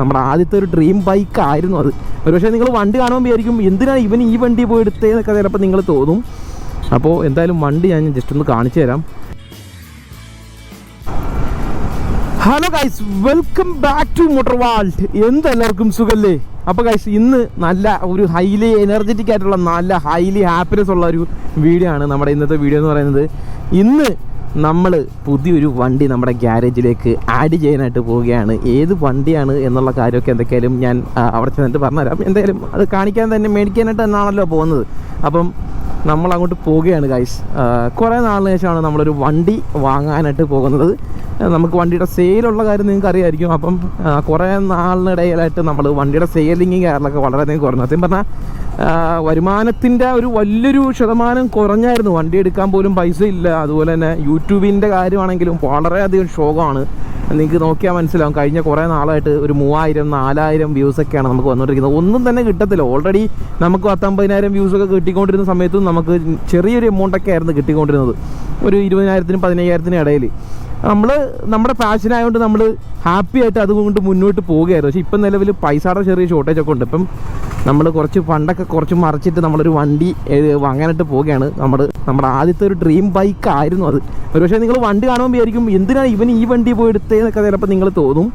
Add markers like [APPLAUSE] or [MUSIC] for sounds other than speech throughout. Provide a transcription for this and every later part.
നമ്മുടെ ആദ്യത്തെ ഒരു ഡ്രീം ബൈക്ക് ആയിരുന്നു അത്. ഒരുപക്ഷെ നിങ്ങൾ വണ്ടി കാണുമ്പോൾ വിചാരിക്കും എന്തിനാണ് ഇവൻ ഈ വണ്ടി പോയി എടുത്തതെന്നൊക്കെ ചിലപ്പോൾ നിങ്ങൾ തോന്നും. അപ്പോൾ എന്തായാലും വണ്ടി ഞാൻ ജസ്റ്റ് ഒന്ന് കാണിച്ചു തരാം. Hello guys welcome back to motor world എന്തെല്ലാവർക്കും സുഖല്ലേ? അപ്പോൾ ഗൈസ് ഇന്ന് നല്ല ഒരു ഹൈലി എനർജറ്റിക് ആയിട്ടുള്ള നല്ല ഹൈലി ഹാപ്പിനെസ് ഉള്ള ഒരു വീഡിയോ ആണ് നമ്മുടെ ഇന്നത്തെ വീഡിയോ എന്ന് പറയുന്നത്. ഇന്ന് നമ്മൾ പുതിയൊരു വണ്ടി നമ്മുടെ ഗ്യാരേജിലേക്ക് ആഡ് ചെയ്യാനായിട്ട് പോവുകയാണ്. ഏത് വണ്ടിയാണ് എന്നുള്ള കാര്യമൊക്കെ എന്തൊക്കെയാലും ഞാൻ അവിടെ ചെന്നിട്ട് പറഞ്ഞുതരാം. എന്തായാലും അത് കാണിക്കാൻ തന്നെ മേടിക്കാനായിട്ട് തന്നെയാണല്ലോ പോകുന്നത്. അപ്പം നമ്മൾ അങ്ങോട്ട് പോവുകയാണ് ഗൈസ് കുറേ നാളിന് ശേഷമാണ് നമ്മളൊരു വണ്ടി വാങ്ങാനായിട്ട് പോകുന്നത്. നമുക്ക് വണ്ടിയുടെ സെയിലുള്ള കാര്യം നിങ്ങൾക്ക് അറിയായിരിക്കും. അപ്പം കുറേ നാളിനിടയിലായിട്ട് നമ്മൾ വണ്ടിയുടെ സെയിലിങ്ങും കാര്യങ്ങളൊക്കെ വളരെയധികം കുറഞ്ഞു. സത്യം പറഞ്ഞാൽ വരുമാനത്തിന്റെ ഒരു വലിയൊരു ശതമാനം കുറഞ്ഞായിരുന്നു. വണ്ടി എടുക്കാൻ പോലും പൈസ ഇല്ല. അതുപോലെ തന്നെ യൂട്യൂബിന്റെ കാര്യമാണെങ്കിലും വളരെയധികം ഷോകമാണ് നിങ്ങൾക്ക് നോക്കിയാൽ മനസ്സിലാവും. കഴിഞ്ഞ കുറേ നാളായിട്ട് ഒരു മൂവായിരം നാലായിരം വ്യൂസൊക്കെയാണ് നമുക്ക് വന്നുകൊണ്ടിരിക്കുന്നത്. ഒന്നും തന്നെ കിട്ടത്തില്ല. ഓൾറെഡി നമുക്ക് പത്തൊമ്പതിനായിരം വ്യൂസൊക്കെ കിട്ടിക്കൊണ്ടിരുന്ന സമയത്തും നമുക്ക് ചെറിയൊരു എമൗണ്ടൊക്കെ ആയിരുന്നു കിട്ടിക്കൊണ്ടിരുന്നത്. ഒരു ഇരുപതിനായിരത്തിനും പതിനയ്യായിരത്തിനും ഇടയിൽ നമ്മൾ നമ്മുടെ പാഷൻ ആയതുകൊണ്ട് നമ്മൾ ഹാപ്പി ആയിട്ട് അതുകൊണ്ട് മുന്നോട്ട് പോവുകയായിരുന്നു. പക്ഷേ ഇപ്പം നിലവിൽ പൈസയുടെ ചെറിയ ഷോർട്ടേജ് ഒക്കെ ഉണ്ട്. ഇപ്പം നമ്മൾ കുറച്ച് ഫണ്ടൊക്കെ കുറച്ച് മറിച്ചിട്ട് നമ്മളൊരു വണ്ടി വാങ്ങാനായിട്ട് പോവുകയാണ്. നമ്മൾ നമ്മുടെ ആദ്യത്തെ ഒരു ഡ്രീം ബൈക്ക് ആയിരുന്നു അത്. ഒരുപക്ഷെ നിങ്ങൾ വണ്ടി കാണുമ്പോൾ വിചാരിക്കും എന്തിനാണ് ഇവൻ ഈ വണ്ടി പോയി എടുത്തതെന്നൊക്കെ ചിലപ്പോൾ നിങ്ങൾ തോന്നും.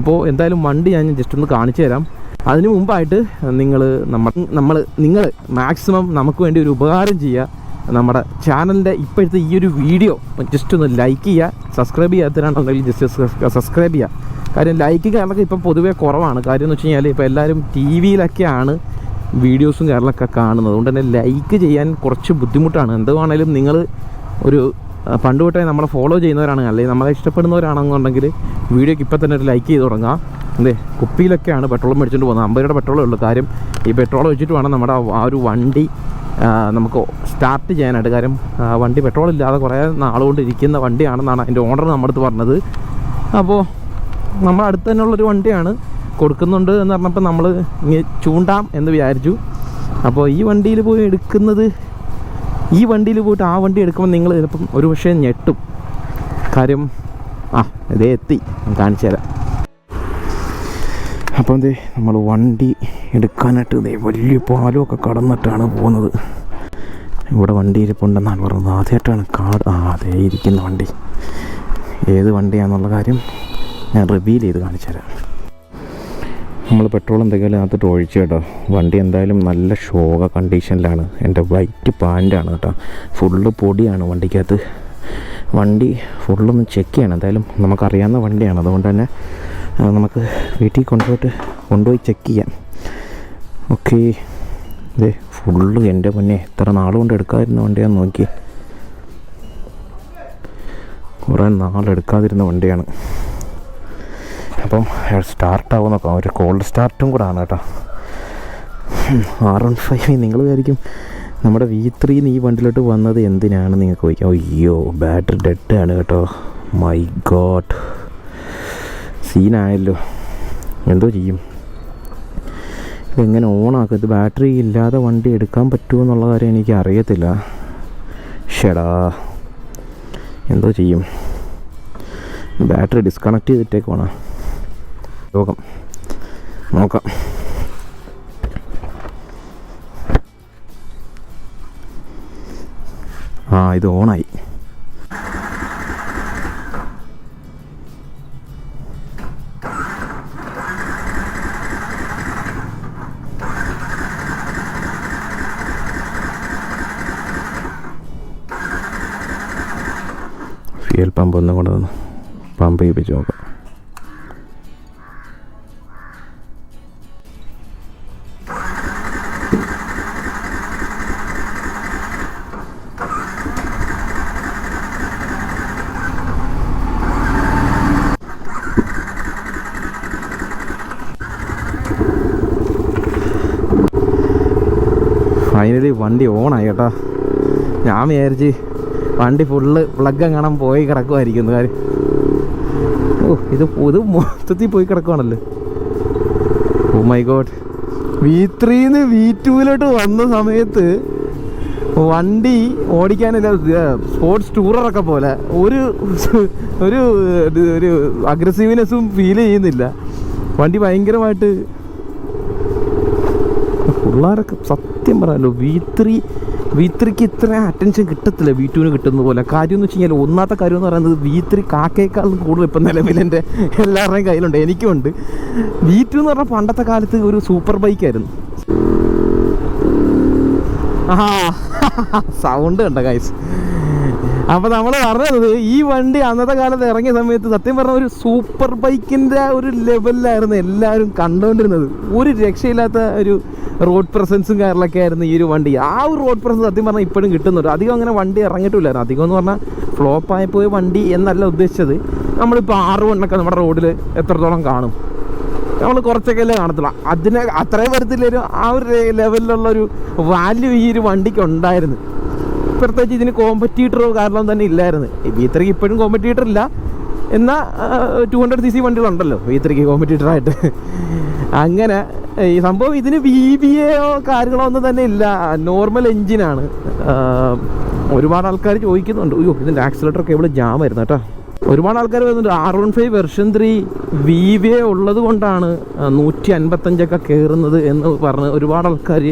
അപ്പോൾ എന്തായാലും വണ്ടി ഞാൻ ജസ്റ്റ് ഒന്ന് കാണിച്ചു തരാം. അതിന് മുമ്പായിട്ട് നിങ്ങൾ നമ്മൾ നമ്മൾ നിങ്ങൾ മാക്സിമം നമുക്ക് വേണ്ടി ഒരു ഉപകാരം ചെയ്യുക. നമ്മുടെ ചാനലിന്റെ ഇപ്പോഴത്തെ ഈ ഒരു വീഡിയോ ജസ്റ്റ് ഒന്ന് ലൈക്ക് ചെയ്യുക സബ്സ്ക്രൈബ് ചെയ്യാത്തതിനാണെന്നുണ്ടെങ്കിൽ ജസ്റ്റ് സബ്സ്ക്രൈബ് ചെയ്യുക. കാര്യം ലൈക്ക് കാര്യങ്ങളൊക്കെ ഇപ്പം പൊതുവേ കുറവാണ്. കാര്യം എന്ന് വെച്ച് കഴിഞ്ഞാൽ ഇപ്പോൾ എല്ലാവരും ടി വിയിലൊക്കെയാണ് വീഡിയോസും കാര്യങ്ങളൊക്കെ കാണുന്നത്. അതുകൊണ്ട് തന്നെ ലൈക്ക് ചെയ്യാൻ കുറച്ച് ബുദ്ധിമുട്ടാണ്. എന്തുവാണേലും നിങ്ങൾ ഒരു പണ്ട് തൊട്ടേ നമ്മളെ ഫോളോ ചെയ്യുന്നവരാണ്. അല്ലെങ്കിൽ നമ്മളെ ഇഷ്ടപ്പെടുന്നവരാണെന്നുണ്ടെങ്കിൽ വീഡിയോക്ക് ഇപ്പം തന്നെ ഒരു ലൈക്ക് ചെയ്ത് തുടങ്ങുക എന്തേ കുപ്പിയിലൊക്കെയാണ് പെട്രോൾ മേടിച്ചുകൊണ്ട് പോകുന്നത്. അമ്പത് രൂപയുടെ പെട്രോളേ ഉള്ളൂ. കാര്യം ഈ പെട്രോൾ വെച്ചിട്ട് വേണം നമ്മുടെ ആ- ഒരു വണ്ടി നമുക്ക് സ്റ്റാർട്ട് ചെയ്യാനായിട്ട് കാര്യം വണ്ടി പെട്രോൾ ഇല്ലാതെ കുറേ നാളുകൊണ്ട് ഇരിക്കുന്ന വണ്ടിയാണെന്നാണ് അതിന്റെ ഓണർ നമ്മുടെ അടുത്ത് പറഞ്ഞത്. അപ്പോൾ നമ്മൾ അടുത്ത് തന്നെയുള്ളൊരു വണ്ടിയാണ് കൊടുക്കുന്നുണ്ട് എന്ന് പറഞ്ഞപ്പോൾ നമ്മൾ ഇങ്ങനെ ചൂണ്ടാം എന്ന് വിചാരിച്ചു. അപ്പോൾ ഈ വണ്ടിയിൽ പോയി എടുക്കുന്നത് ഈ വണ്ടിയിൽ പോയിട്ട് ആ വണ്ടി എടുക്കുമ്പോൾ നിങ്ങൾ ചിലപ്പം ഒരു പക്ഷേ ഞെട്ടും. കാര്യം ആ ഇതേ എത്തി. കാണിച്ചു തരാം. അപ്പോൾ എന്തേ നമ്മൾ വണ്ടി എടുക്കാനായിട്ട് വലിയ പാലമൊക്കെ കടന്നിട്ടാണ് പോകുന്നത്. ഇവിടെ വണ്ടി ഇരിപ്പുണ്ടെന്നാണ് പറഞ്ഞത്. ആദ്യമായിട്ടാണ് കാട് ആ അതേ ഇരിക്കുന്ന വണ്ടി. ഏത് വണ്ടിയാണെന്നുള്ള കാര്യം ഞാൻ റിവീൽ ചെയ്ത് കാണിച്ചു തരാം. നമ്മൾ പെട്രോൾ എന്തെങ്കിലും അകത്തോട്ട് ഒഴിച്ചു കേട്ടോ. വണ്ടി എന്തായാലും നല്ല ഷോക കണ്ടീഷനിലാണ് എന്റെ വൈറ്റ് പാന്റാണ് കേട്ടോ. ഫുള്ള് പൊടിയാണ് വണ്ടിക്കകത്ത്. വണ്ടി ഫുള്ളൊന്ന് ചെക്ക് ചെയ്യണം. എന്തായാലും നമുക്കറിയാവുന്ന വണ്ടിയാണ്. അതുകൊണ്ട് തന്നെ നമുക്ക് വീട്ടിൽ കൊണ്ടുപോയിട്ട് കൊണ്ടുപോയി ചെക്ക് ചെയ്യാം. ഓക്കെ ഇതേ ഫുള്ള് എന്റെ മുന്നേ എത്ര നാളുകൊണ്ട് എടുക്കാതിരുന്ന വണ്ടിയാന്ന് നോക്കി കുറേ നാളെടുക്കാതിരുന്ന വണ്ടിയാണ്. അപ്പം സ്റ്റാർട്ടാവും ഒരു കോൾഡ് സ്റ്റാർട്ടും കൂടെ ആണ് കേട്ടോ. ആർ വൺ ഫൈവ് നിങ്ങൾ വിചാരിക്കും നമ്മുടെ വി ത്രീന്ന് ഈ വണ്ടിയിലോട്ട് വന്നത് എന്തിനാണ് നിങ്ങൾക്ക് ചോദിക്കാം. അയ്യോ ബാറ്ററി ഡെഡ് ആണ് കേട്ടോ. മൈ ഗോഡ് സീനായല്ലോ എന്തോ ചെയ്യും. ഇതെങ്ങനെ ഓണാക്കും. ഇത് ബാറ്ററി ഇല്ലാതെ വണ്ടി എടുക്കാൻ പറ്റുമോ എന്നുള്ള കാര്യം എനിക്ക് അറിയത്തില്ല ഷെടാ. എന്തോ ചെയ്യും. ബാറ്ററി ഡിസ്കണക്ട് ചെയ്തിട്ടേക്കുവാണ് ലോകം നോക്കാം. ആ ഇത് ഓണായി. ഫ്യൂൽ പമ്പ് ഒന്നും കൊണ്ട് നിന്ന് പമ്പ് ചെയ്യിപ്പിച്ച് നോക്കാം. ഫൈനലി വണ്ടി ഓണായി കേട്ടോ. ഞാൻ വിചാരിച്ച് വണ്ടി ഫുള്ള് പ്ലഗ് എങ്ങാനും പോയി കിടക്കുമായിരിക്കും കാര്യം ഓ ഇത് ഇത് മൊത്തത്തിൽ പോയി കിടക്കുവാണല്ലോ. ഓ മൈ ഗോഡ് വി ത്രീന്ന് വി ടൂവിലോട്ട് വന്ന സമയത്ത് വണ്ടി ഓടിക്കാനില്ല സ്പോർട്സ് ടൂററൊക്കെ പോലെ ഒരു [LAUGHS] ഒരു ഒരു അഗ്രസീവ്നെസ്സും ഫീൽ ചെയ്യുന്നില്ല. വണ്ടി ഭയങ്കരമായിട്ട് പിള്ളേരൊക്കെ സത്യം പറയാലോ വി ത്രീ വി ത്രീക്ക് അറ്റൻഷൻ കിട്ടത്തില്ല വി ടുവിന് കിട്ടുന്ന പോലെ. കാര്യം എന്ന് വെച്ച് കഴിഞ്ഞാൽ ഒന്നാമത്തെ കാര്യം എന്ന് പറയുന്നത് വി ത്രീ കൂടുതൽ ഇപ്പം നിലവിൽ എന്റെ എല്ലാവരുടെയും കയ്യിലുണ്ട് എനിക്കുമുണ്ട് വി ടു എന്ന് പറഞ്ഞാൽ പണ്ടത്തെ കാലത്ത് ഒരു സൂപ്പർ ബൈക്കായിരുന്നു ആ സൗണ്ട് കണ്ട ഗൈസ് അപ്പൊ നമ്മൾ പറഞ്ഞത് ഈ വണ്ടി അന്നത്തെ കാലത്ത് ഇറങ്ങിയ സമയത്ത് സത്യം പറഞ്ഞ ഒരു സൂപ്പർ ബൈക്കിന്റെ ഒരു ലെവലിലായിരുന്നു എല്ലാവരും കണ്ടുകൊണ്ടിരുന്നത് ഒരു രക്ഷയില്ലാത്ത ഒരു റോഡ് പ്രസൻസും കാര്യങ്ങളൊക്കെ ആയിരുന്നു ഈ ഒരു വണ്ടി. ആ ഒരു റോഡ് പ്രസൻസ് സത്യം പറഞ്ഞാൽ ഇപ്പോഴും കിട്ടുന്നുണ്ട്. അധികം അങ്ങനെ വണ്ടി ഇറങ്ങിയിട്ടില്ലായിരുന്നു. അധികം എന്ന് പറഞ്ഞാൽ ഫ്ലോപ്പ് പോയ വണ്ടി എന്നല്ല ഉദ്ദേശിച്ചത്. നമ്മളിപ്പോൾ ആറ് വണ്ണൊക്കെ നമ്മുടെ റോഡിൽ എത്രത്തോളം കാണും. നമ്മൾ കുറച്ചൊക്കെ അല്ലേ കാണത്തുള്ളൂ. അതിനെ അത്രയും വരത്തില്ലൊരു ആ ഒരു ലെവലിലുള്ളൊരു വാല്യൂ ഈ ഒരു വണ്ടിക്ക് ഉണ്ടായിരുന്നു. പ്രത്യേകിച്ച് ഇതിന് കോമ്പറ്റീറ്ററോ കാരണം തന്നെ ഇല്ലായിരുന്നു. വി ത്രീക്ക് ഇപ്പോഴും കോമ്പറ്റീറ്റർ ഇല്ല. എന്നാൽ ടു ഹൺഡ്രഡ് സി സി വണ്ടികളുണ്ടല്ലോ. വി ത്രീക്ക് കോമ്പറ്റീറ്ററായിട്ട് അങ്ങനെ ഈ സംഭവം ഇതിന് വി ബി എയോ കാര്യങ്ങളോ ഒന്നും തന്നെ ഇല്ല. നോർമൽ എഞ്ചിനാണ് ഒരുപാട് ആൾക്കാർ ചോദിക്കുന്നുണ്ട്. അയ്യോ ഇതിന്റെ ആക്സിലേറ്റർ കേബിൾ ജാം ആയിരുന്നു കേട്ടോ ഒരുപാട് ആൾക്കാർ വരുന്നുണ്ട് R one five version three V V A ഉള്ളത് കൊണ്ടാണ് നൂറ്റി അൻപത്തഞ്ചൊക്കെ കയറുന്നത് എന്ന് പറഞ്ഞ് ഒരുപാട് ആൾക്കാർ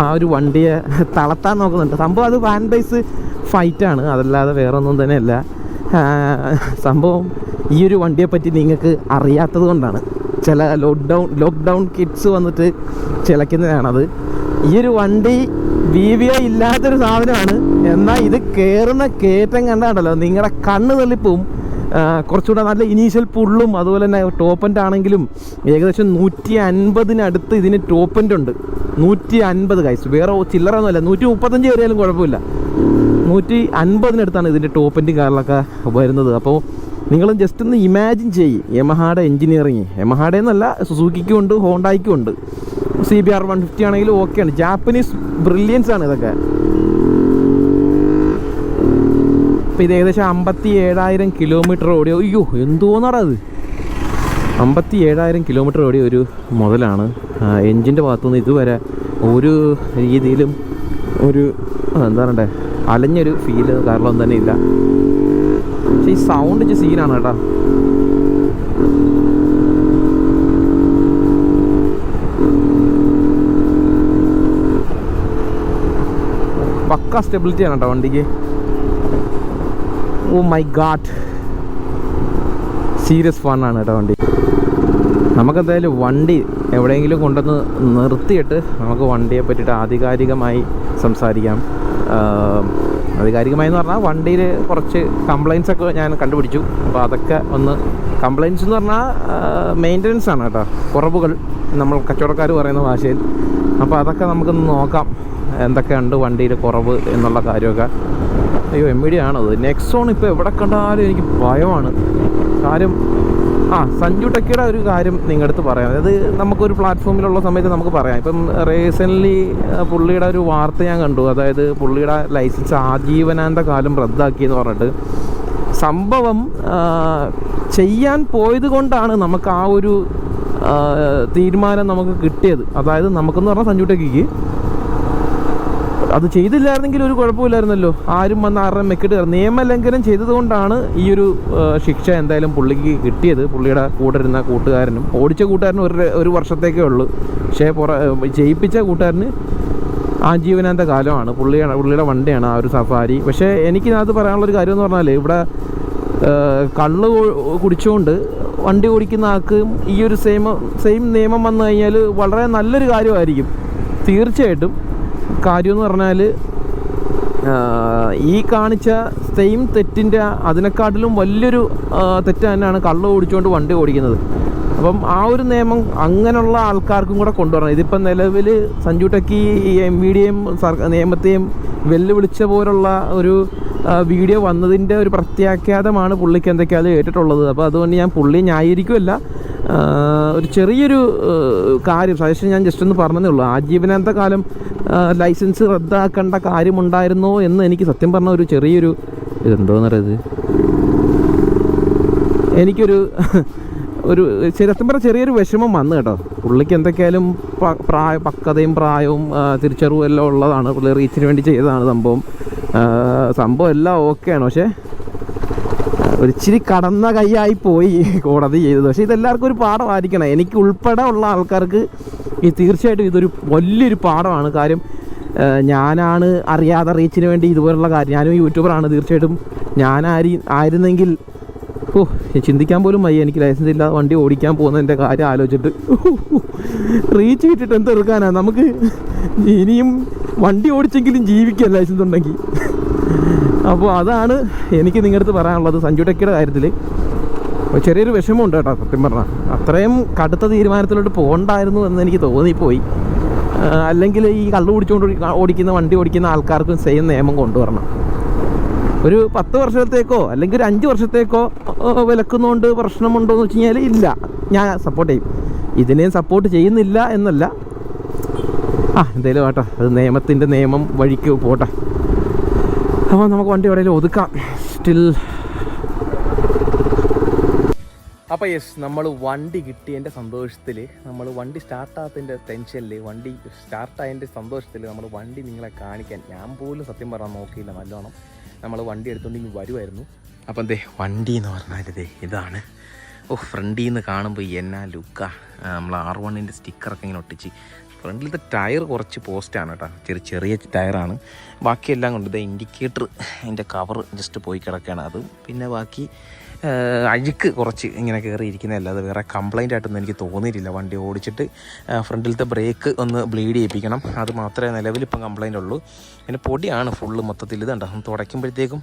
ആ ഒരു വണ്ടിയെ തളർത്താൻ നോക്കുന്നുണ്ട്. സംഭവം അത് ഫാൻ ബേസ് ഫൈറ്റാണ് അതല്ലാതെ വേറെ ഒന്നും തന്നെയല്ല സംഭവം ഈ ഒരു വണ്ടിയെപ്പറ്റി നിങ്ങൾക്ക് അറിയാത്തത് കൊണ്ടാണ്. ചില ലോക്ക്ഡൗൺ ലോക്ക്ഡൗൺ കിറ്റ്സ് വന്നിട്ട് ചിലക്കുന്നതാണത്. ഈ ഒരു വണ്ടി വി വി ഐ ഇല്ലാത്തൊരു സാധനമാണ്. എന്നാൽ ഇത് കയറുന്ന കയറ്റം കണ്ടാണ്ടല്ലോ. നിങ്ങളുടെ കണ്ണ് തെളിപ്പും കുറച്ചുകൂടെ നല്ല ഇനീഷ്യൽ പുള്ളും അതുപോലെ തന്നെ ടോപ്പന്റ് ആണെങ്കിലും ഏകദേശം നൂറ്റി അൻപതിനടുത്ത് ഇതിന് ടോപ്പന്റ് ഉണ്ട്. നൂറ്റി അൻപത് കൈസ് വേറെ ചില്ലറൊന്നുമല്ല നൂറ്റി മുപ്പത്തഞ്ച് കയറിയാലും കുഴപ്പമില്ല. നൂറ്റി അൻപതിനടുത്താണ് ഇതിന്റെ ടോപ്പന്റ് കാറിലൊക്കെ വരുന്നത്. അപ്പോൾ നിങ്ങൾ ജസ്റ്റ് ഒന്ന് ഇമാജിൻ ചെയ്യും. യമഹാടെ എഞ്ചിനീയറിങ് യമഹാടെ എന്നല്ല സുസുക്കിക്കും ഉണ്ട് ഹോണ്ടായിക്കും ഉണ്ട് C B R one fifty ആണെങ്കിലും ഓക്കെയാണ് ജാപ്പനീസ് ബ്രില്യൻസ് ആണ് ഇതൊക്കെ. ഇപ്പം ഇത് ഏകദേശം അമ്പത്തി ഏഴായിരം കിലോമീറ്റർ ഓടിയ അയ്യോ എന്തോന്നാടാ അത് അമ്പത്തി ഏഴായിരം കിലോമീറ്റർ ഓടിയ ഒരു മുതലാണ്. എൻജിന്റെ ഭാഗത്തുനിന്ന് ഇതുവരെ ഒരു രീതിയിലും ഒരു എന്താ പറയണ്ടേ? അലഞ്ഞൊരു ഫീൽ കാരണം തന്നെ ഇല്ല. പക്ഷേ ഈ സൗണ്ട് ഇച്ചിരി സീനാണ് കേട്ടോ. പക്ക സ്റ്റെബിലിറ്റി ആണ് കേട്ടോ വണ്ടിക്ക്. ഓ മൈ ഗാഡ് സീരിയസ് ഫണ്ണാണ് കേട്ടോ വണ്ടി. നമുക്കെന്തായാലും വണ്ടി എവിടെയെങ്കിലും കൊണ്ടുവന്ന് നിർത്തിയിട്ട് നമുക്ക് വണ്ടിയെ പറ്റിയിട്ട് ആധികാരികമായി സംസാരിക്കാം. ആഹ് ആധികാരികമായി എന്ന് പറഞ്ഞാൽ വണ്ടിയിൽ കുറച്ച് കംപ്ലയിൻസ് ഒക്കെ ഞാൻ കണ്ടുപിടിച്ചു. അപ്പോൾ അതൊക്കെ ഒന്ന് കംപ്ലയിൻസ് എന്ന് പറഞ്ഞാൽ മെയിന്റനൻസ് ആണ് കേട്ടോ. കുറവുകൾ നമ്മൾ കച്ചവടക്കാർ പറയുന്ന ഭാഷയിൽ. അപ്പോൾ അതൊക്കെ നമുക്കൊന്ന് നോക്കാം എന്തൊക്കെയുണ്ട് വണ്ടിയിൽ കുറവ് എന്നുള്ള കാര്യമൊക്കെ. അയ്യോ എം ഡി ആണത്. നെക്സോൺ ഇപ്പോൾ എവിടെ കണ്ടാലും എനിക്ക് ഭയമാണ്. കാര്യം ആ സഞ്ജു ടെക്കിയുടെ ഒരു കാര്യം നിങ്ങളുടെ അടുത്ത് പറയാം. അതായത് നമുക്കൊരു പ്ലാറ്റ്ഫോമിലുള്ള സമയത്ത് നമുക്ക് പറയാം. ഇപ്പം റീസെന്റ്ലി പുള്ളിയുടെ ഒരു വാർത്ത ഞാൻ കണ്ടു. അതായത് പുള്ളിയുടെ ലൈസൻസ് ആജീവനാന്ത കാലം റദ്ദാക്കി എന്ന് പറഞ്ഞിട്ട് സംഭവം ചെയ്യാൻ പോയത് കൊണ്ടാണ് നമുക്ക് ആ ഒരു തീരുമാനം നമുക്ക് കിട്ടിയത്. അതായത് നമുക്കെന്ന് പറഞ്ഞാൽ സഞ്ജു ടെക്കിക്ക് അത് ചെയ്തില്ലായിരുന്നെങ്കിൽ ഒരു കുഴപ്പമില്ലായിരുന്നല്ലോ. ആരും വന്ന് ആരുടെ മെക്കിട്ട് നിയമലംഘനം ചെയ്തതുകൊണ്ടാണ് ഈ ഒരു ശിക്ഷ എന്തായാലും പുള്ളിക്ക് കിട്ടിയത്. പുള്ളിയുടെ കൂടെ ഇരുന്ന കൂട്ടുകാരനും ഓടിച്ച കൂട്ടുകാരനും ഒരു ഒരു വർഷത്തേക്കേ ഉള്ളൂ. പക്ഷേ പുറ ജയിപ്പിച്ച കൂട്ടുകാരന് ആജീവനാന്ത കാലമാണ്. പുള്ളിയാണ് പുള്ളിയുടെ വണ്ടിയാണ് ആ ഒരു സഫാരി. പക്ഷേ എനിക്കിനകത്ത് പറയാനുള്ളൊരു കാര്യം എന്ന് പറഞ്ഞാൽ ഇവിടെ കള്ള് കുടിച്ചുകൊണ്ട് വണ്ടി ഓടിക്കുന്ന ആൾക്ക് ഈ ഒരു സെയിം സെയിം നിയമം വന്നു കഴിഞ്ഞാൽ വളരെ നല്ലൊരു കാര്യമായിരിക്കും. തീർച്ചയായിട്ടും. കാര്യം എന്ന് പറഞ്ഞാൽ ഈ കാണിച്ച സെയിം തെറ്റിന്റെ അതിനെക്കാട്ടിലും വലിയൊരു തെറ്റ് തന്നെയാണ് കള്ള് ഓടിച്ചുകൊണ്ട് വണ്ടി ഓടിക്കുന്നത്. അപ്പം ആ ഒരു നിയമം അങ്ങനെയുള്ള ആൾക്കാർക്കും കൂടെ കൊണ്ടുവരണം. ഇതിപ്പം നിലവിൽ സഞ്ജു ടെക്കി എം വി ഡിയെയും നിയമത്തെയും വെല്ലുവിളിച്ച പോലുള്ള ഒരു വീഡിയോ വന്നതിന്റെ ഒരു പ്രത്യാഖ്യാതമാണ് പുള്ളിക്ക് എന്തൊക്കെയാണ് കേട്ടിട്ടുള്ളത്. അപ്പോൾ അതുകൊണ്ട് ഞാൻ പുള്ളി ന്യായീകരിക്കുമല്ല ഒരു ചെറിയൊരു കാര്യം സജഷൻ ഞാൻ ജസ്റ്റ് ഒന്ന് പറഞ്ഞതേ ഉള്ളൂ. ആജീവനാന്ത കാലം ലൈസൻസ് റദ്ദാക്കേണ്ട കാര്യമുണ്ടായിരുന്നോ എന്ന് എനിക്ക് സത്യം പറഞ്ഞ ഒരു ചെറിയൊരു ഇതെന്തോന്ന് പറയുന്നത് എനിക്കൊരു ഒരു സത്യം പറഞ്ഞ ചെറിയൊരു വിഷമം വന്നു കേട്ടോ. പുള്ളിക്ക് എന്തൊക്കെയായാലും പ്രായ പക്വതയും പ്രായവും തിരിച്ചറിവും എല്ലാം ഉള്ളതാണ്. പുള്ളി റീച്ചിന് വേണ്ടി ചെയ്തതാണ് സംഭവം. സംഭവം എല്ലാം ഓക്കെയാണ്. പക്ഷേ ഒരിച്ചിരി കടന്ന കൈയായി പോയി കോടതി ചെയ്തത്. പക്ഷേ ഇതെല്ലാവർക്കും ഒരു പാഠമായിരിക്കണം. എനിക്ക് ഉൾപ്പെടെ ഉള്ള ആൾക്കാർക്ക് ഈ തീർച്ചയായിട്ടും ഇതൊരു വലിയൊരു പാഠമാണ്. കാര്യം ഞാനാണ് അറിയാതെ റീച്ചിന് വേണ്ടി ഇതുപോലുള്ള കാര്യം. ഞാനും യൂട്യൂബറാണ്. തീർച്ചയായിട്ടും ഞാനാരി ആയിരുന്നെങ്കിൽ ഓ ചിന്തിക്കാൻ പോലും വയ്യ. എനിക്ക് ലൈസൻസ് ഇല്ലാതെ വണ്ടി ഓടിക്കാൻ പോകുന്നതിന്റെ കാര്യം ആലോചിച്ചിട്ട്. റീച്ച് കിട്ടിയിട്ട് എടുക്കാനാണ് നമുക്ക് ഇനിയും വണ്ടി ഓടിച്ചെങ്കിലും ജീവിക്കാം ലൈസൻസ് ഉണ്ടെങ്കിൽ. അപ്പോൾ അതാണ് എനിക്ക് നിങ്ങളുടെ അടുത്ത് പറയാനുള്ളത് സഞ്ജു ടെക്കിയുടെ കാര്യത്തിൽ. ചെറിയൊരു വിഷമമുണ്ട് കേട്ടോ സത്യം പറഞ്ഞാൽ. അത്രയും കടുത്ത തീരുമാനത്തിലോട്ട് പോകണ്ടായിരുന്നു എന്ന് എനിക്ക് തോന്നിപ്പോയി. അല്ലെങ്കിൽ ഈ കള്ളു കുടിച്ചുകൊണ്ട് ഓടിക്കുന്ന വണ്ടി ഓടിക്കുന്ന ആൾക്കാർക്കും സെയിം നിയമം കൊണ്ടുവരണം. ഒരു പത്ത് വർഷത്തേക്കോ അല്ലെങ്കിൽ ഒരു അഞ്ച് വർഷത്തേക്കോ വിലക്കുന്നതുകൊണ്ട് പ്രശ്നമുണ്ടോ എന്ന് വെച്ച് കഴിഞ്ഞാൽ ഇല്ല. ഞാൻ സപ്പോർട്ട് ചെയ്യും. ഇതിനെയും സപ്പോർട്ട് ചെയ്യുന്നില്ല എന്നല്ല. ആ എന്തായാലും കേട്ടോ അത് നിയമത്തിന്റെ നിയമം വഴിക്ക് പോട്ടെ. അപ്പോൾ നമുക്ക് വണ്ടി എവിടെയെങ്കിലും ഒതുക്കാം. സ്റ്റിൽ അപ്പോൾ യെസ് നമ്മൾ വണ്ടി കിട്ടിയതിന്റെ സന്തോഷത്തിൽ നമ്മൾ വണ്ടി സ്റ്റാർട്ടാത്തതിന്റെ ടെൻഷനിൽ വണ്ടി സ്റ്റാർട്ടായതിന്റെ സന്തോഷത്തിൽ നമ്മൾ വണ്ടി നിങ്ങളെ കാണിക്കാൻ ഞാൻ പോലും സത്യം പറഞ്ഞാൽ നോക്കിയില്ല നല്ലോണം. നമ്മൾ വണ്ടി എടുത്തുകൊണ്ട് ഇങ്ങ് വരുമായിരുന്നു അപ്പം എന്തേ വണ്ടി എന്ന് പറഞ്ഞാൽ ഇതേ ഇതാണ്. ഓ ഫ്രണ്ടിൽ നിന്ന് കാണുമ്പോൾ എന്നാ ലുക്കാ. നമ്മൾ ആർ വണ്ണിന്റെ സ്റ്റിക്കറൊക്കെ ഇങ്ങനെ ഒട്ടിച്ച് ഫ്രണ്ടിലത്തെ ടയർ കുറച്ച് പോസ്റ്റാണ് കേട്ടോ. ചെറിയ ചെറിയ ടയറാണ്. ബാക്കിയെല്ലാം കൊണ്ട് ഇത് ഇൻഡിക്കേറ്റർ അതിന്റെ കവർ ജസ്റ്റ് പോയി കിടക്കുകയാണ് അത് പിന്നെ ബാക്കി അഴുക്ക് കുറച്ച് ഇങ്ങനെ കയറിയിരിക്കുന്നതല്ല അത് വേറെ കംപ്ലൈന്റ് ആയിട്ടൊന്നും എനിക്ക് തോന്നിയിട്ടില്ല. വണ്ടി ഓടിച്ചിട്ട് ഫ്രണ്ടിലത്തെ ബ്രേക്ക് ഒന്ന് ബ്ലീഡ് ചെയ്യിപ്പിക്കണം. അത് മാത്രമേ നിലവിൽ ഇപ്പം കംപ്ലൈന്റ് ഉള്ളൂ. പിന്നെ പൊടിയാണ് ഫുള്ള് മൊത്തത്തിൽ. ഇത് കണ്ടോ? തുടയ്ക്കുമ്പോഴത്തേക്കും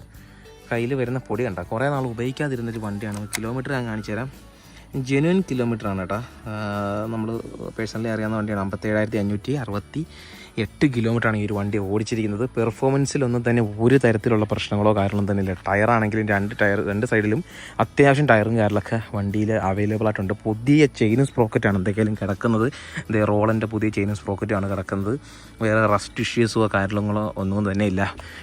കയ്യിൽ വരുന്ന പൊടി കണ്ടോ? കുറേ നാൾ ഉപയോഗിക്കാതിരുന്നൊരു വണ്ടിയാണ്. കിലോമീറ്റർ ഞാൻ കാണിച്ചു തരാം ജെനുവൻ കിലോമീറ്റർ ആണ് കേട്ടോ നമ്മൾ പേഴ്സണലി അറിയാവുന്ന വണ്ടിയാണ്. അമ്പത്തേഴായിരത്തി അഞ്ഞൂറ്റി അറുപത്തി എട്ട് കിലോമീറ്ററാണ് ഈ ഒരു വണ്ടി ഓടിച്ചിരിക്കുന്നത്. പെർഫോമൻസിലൊന്നും തന്നെ ഒരു തരത്തിലുള്ള പ്രശ്നങ്ങളോ കാരണം തന്നെ ഇല്ല. ടയറാണെങ്കിലും രണ്ട് ടയർ രണ്ട് സൈഡിലും അത്യാവശ്യം ടയറും കാര്യങ്ങളൊക്കെ വണ്ടിയിൽ അവൈലബിൾ ആയിട്ടുണ്ട്. പുതിയ ചെയിനും സ്പ്രോക്കറ്റാണ് എന്തൊക്കെയാലും കിടക്കുന്നത്. ഇതേ റോളന്റെ പുതിയ ചെയിനും സ്പ്രോക്കറ്റുമാണ് കിടക്കുന്നത്. വേറെ റസ്റ്റ് ഇഷ്യൂസോ കാര്യങ്ങളോ ഒന്നും തന്നെ ഇല്ല.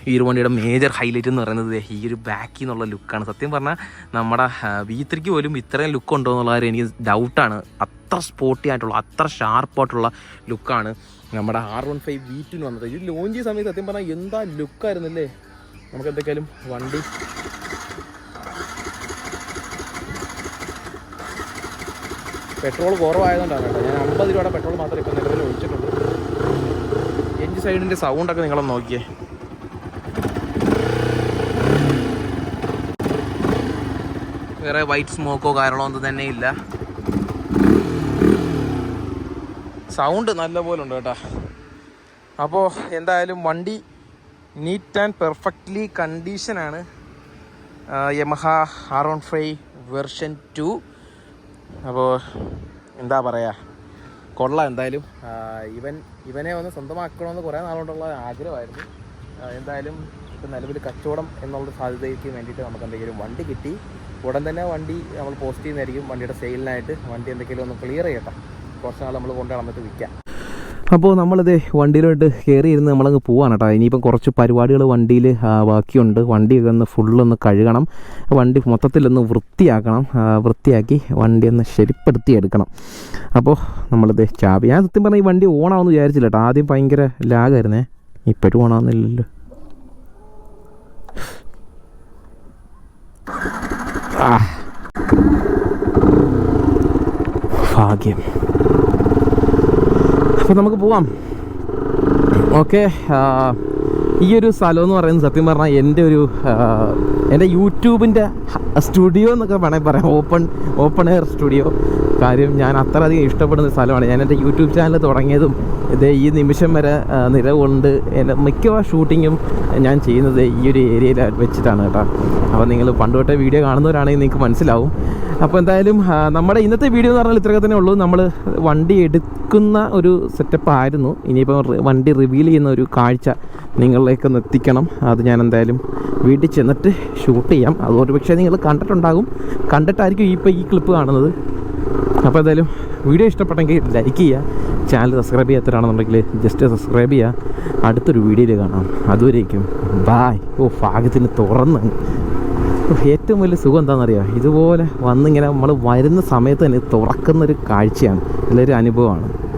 ഈ ഒരു വണ്ടിയുടെ മേജർ ഹൈലൈറ്റ് എന്ന് പറയുന്നത് ഈ ഒരു ബാക്കിൽ നിന്നുള്ള ലുക്കാണ് സത്യം പറഞ്ഞാൽ നമ്മുടെ വി പോലും ഇത്രയും ലുക്ക് ഉണ്ടോ എന്നുള്ള കാര്യം എനിക്ക് ഡൗട്ടാണ് അത്ര സ്പോട്ടി ആയിട്ടുള്ള അത്ര ഷാർപ്പായിട്ടുള്ള ലുക്കാണ് നമ്മുടെ ആർ വൺ ഫൈവ് വി വന്നത്. ഇത് ലോഞ്ച് ചെയ്ത സമയത്ത് സത്യം പറഞ്ഞാൽ എന്താ ലുക്കായിരുന്നല്ലേ നമുക്ക് എന്തൊക്കെയാലും വണ്ടി. പെട്രോൾ കുറവായതുകൊണ്ടാണ് കേട്ടോ. ഞാൻ അമ്പത് രൂപയുടെ പെട്രോൾ മാത്രമേ ഇപ്പം നിലവിൽ ഒഴിച്ചിട്ടുള്ളൂ എഞ്ചിൻ സൈഡിന്റെ സൗണ്ടൊക്കെ നിങ്ങളൊന്ന് നോക്കിയേ. വേറെ വൈറ്റ് സ്മോക്കോ കാര്യങ്ങളോ ഒന്നും തന്നെ ഇല്ല. സൗണ്ട് നല്ലപോലെ ഉണ്ട് കേട്ടോ. അപ്പോൾ എന്തായാലും വണ്ടി നീറ്റ് ആൻഡ് പെർഫെക്റ്റ്ലി കണ്ടീഷനാണ് Yamaha R one five version two അപ്പോൾ എന്താ പറയുക കൊള്ളാം എന്തായാലും. ഇവൻ ഇവനെ ഒന്ന് സ്വന്തമാക്കണമെന്ന് കുറേ നാളുകൊണ്ടുള്ള ആഗ്രഹമായിരുന്നു. എന്തായാലും ഇപ്പം നിലവിൽ കച്ചവടം എന്നുള്ള സാധ്യതയ്ക്ക് വേണ്ടിയിട്ട് നമുക്ക് എന്തെങ്കിലും വണ്ടി കിട്ടി. ഉടൻ തന്നെ വണ്ടി നമ്മൾ പോസ്റ്റ് ചെയ്യുന്നതായിരിക്കും വണ്ടിയുടെ സെയിലിനായിട്ട് വണ്ടി എന്തെങ്കിലും ഒന്ന് ക്ലിയർ ചെയ്യട്ടെ. കുറച്ച് നാൾ നമ്മൾ കൊണ്ടു നടന്നിട്ട് വിൽക്കാം. അപ്പോൾ നമ്മളിത് വണ്ടിയിലോട്ട് കയറി ഇരുന്ന് നമ്മളങ്ങ് പോവാണ് കേട്ടോ. ഇനിയിപ്പം കുറച്ച് പരിപാടികൾ വണ്ടിയിൽ ബാക്കിയുണ്ട്. വണ്ടിയൊക്കെ ഒന്ന് ഫുള്ളൊന്ന് കഴുകണം. വണ്ടി മൊത്തത്തിലൊന്ന് വൃത്തിയാക്കണം. വൃത്തിയാക്കി വണ്ടി ഒന്ന് ശരിപ്പെടുത്തി എടുക്കണം. അപ്പോൾ നമ്മളിത് ചാവി ഞാൻ സത്യം പറഞ്ഞാൽ ഈ വണ്ടി ഓണാവെന്ന് വിചാരിച്ചില്ല കേട്ടോ. ആദ്യം ഭയങ്കര ലാഗായിരുന്നേ. ഇപ്പോഴും ഓണാവുന്നില്ലല്ലോ. ആ. ഭാഗ്യം. അപ്പോൾ നമുക്ക് പോവാം. ഓക്കെ ഈ ഒരു സ്ഥലം എന്ന് പറയുന്നത് സത്യം പറഞ്ഞാൽ എന്റെ ഒരു എന്റെ യൂട്യൂബിന്റെ സ്റ്റുഡിയോ എന്നൊക്കെ വേണമെങ്കിൽ പറയാം. Open open air studio. കാര്യം ഞാൻ അത്രയധികം ഇഷ്ടപ്പെടുന്ന സ്ഥലമാണ്. ഞാൻ എന്റെ യൂട്യൂബ് ചാനൽ തുടങ്ങിയതും ഇത് ഈ നിമിഷം വരെ നിലകൊണ്ട് എന്റെ മിക്കവാറും ഷൂട്ടിങ്ങും ഞാൻ ചെയ്യുന്നത് ഈ ഒരു ഏരിയയിൽ വെച്ചിട്ടാണ് കേട്ടോ. അപ്പോൾ നിങ്ങൾ പണ്ട് തൊട്ടേ വീഡിയോ കാണുന്നവരാണെങ്കിൽ നിങ്ങൾക്ക് മനസ്സിലാവും. അപ്പോൾ എന്തായാലും നമ്മുടെ ഇന്നത്തെ വീഡിയോ എന്ന് പറഞ്ഞാൽ ഇത്രയൊക്കെ തന്നെ ഉള്ളൂ. നമ്മൾ വണ്ടി എടുക്കുന്ന ഒരു സെറ്റപ്പ് ആയിരുന്നു. ഇനിയിപ്പോൾ വണ്ടി റിവീൽ ചെയ്യുന്ന ഒരു കാഴ്ച നിങ്ങളിലേക്ക് ഒന്ന് എത്തിക്കണം. അത് ഞാൻ എന്തായാലും വീട്ടിൽ ചെന്നിട്ട് ഷൂട്ട് ചെയ്യാം. അത് പക്ഷേ നിങ്ങൾ കണ്ടിട്ടുണ്ടാകും. കണ്ടിട്ടായിരിക്കും ഇപ്പോൾ ഈ ക്ലിപ്പ് കാണുന്നത്. അപ്പോൾ എന്തായാലും വീഡിയോ ഇഷ്ടപ്പെട്ടെങ്കിൽ ലൈക്ക് ചെയ്യുക. ചാനൽ സബ്സ്ക്രൈബ് ചെയ്യാത്തവരാണെന്നുണ്ടെങ്കിൽ ജസ്റ്റ് സബ്സ്ക്രൈബ് ചെയ്യുക. അടുത്തൊരു വീഡിയോയിൽ കാണാം. അതുവരേക്കും. ബായ് ഓ ഭാഗ്യത്തിന് തുറന്ന്. ഏറ്റവും വലിയ സുഖം എന്താണെന്നറിയാം? ഇതുപോലെ വന്നിങ്ങനെ നമ്മൾ വരുന്ന സമയത്ത് തന്നെ തുറക്കുന്നൊരു കാഴ്ചയാണ്. നല്ലൊരു അനുഭവമാണ്.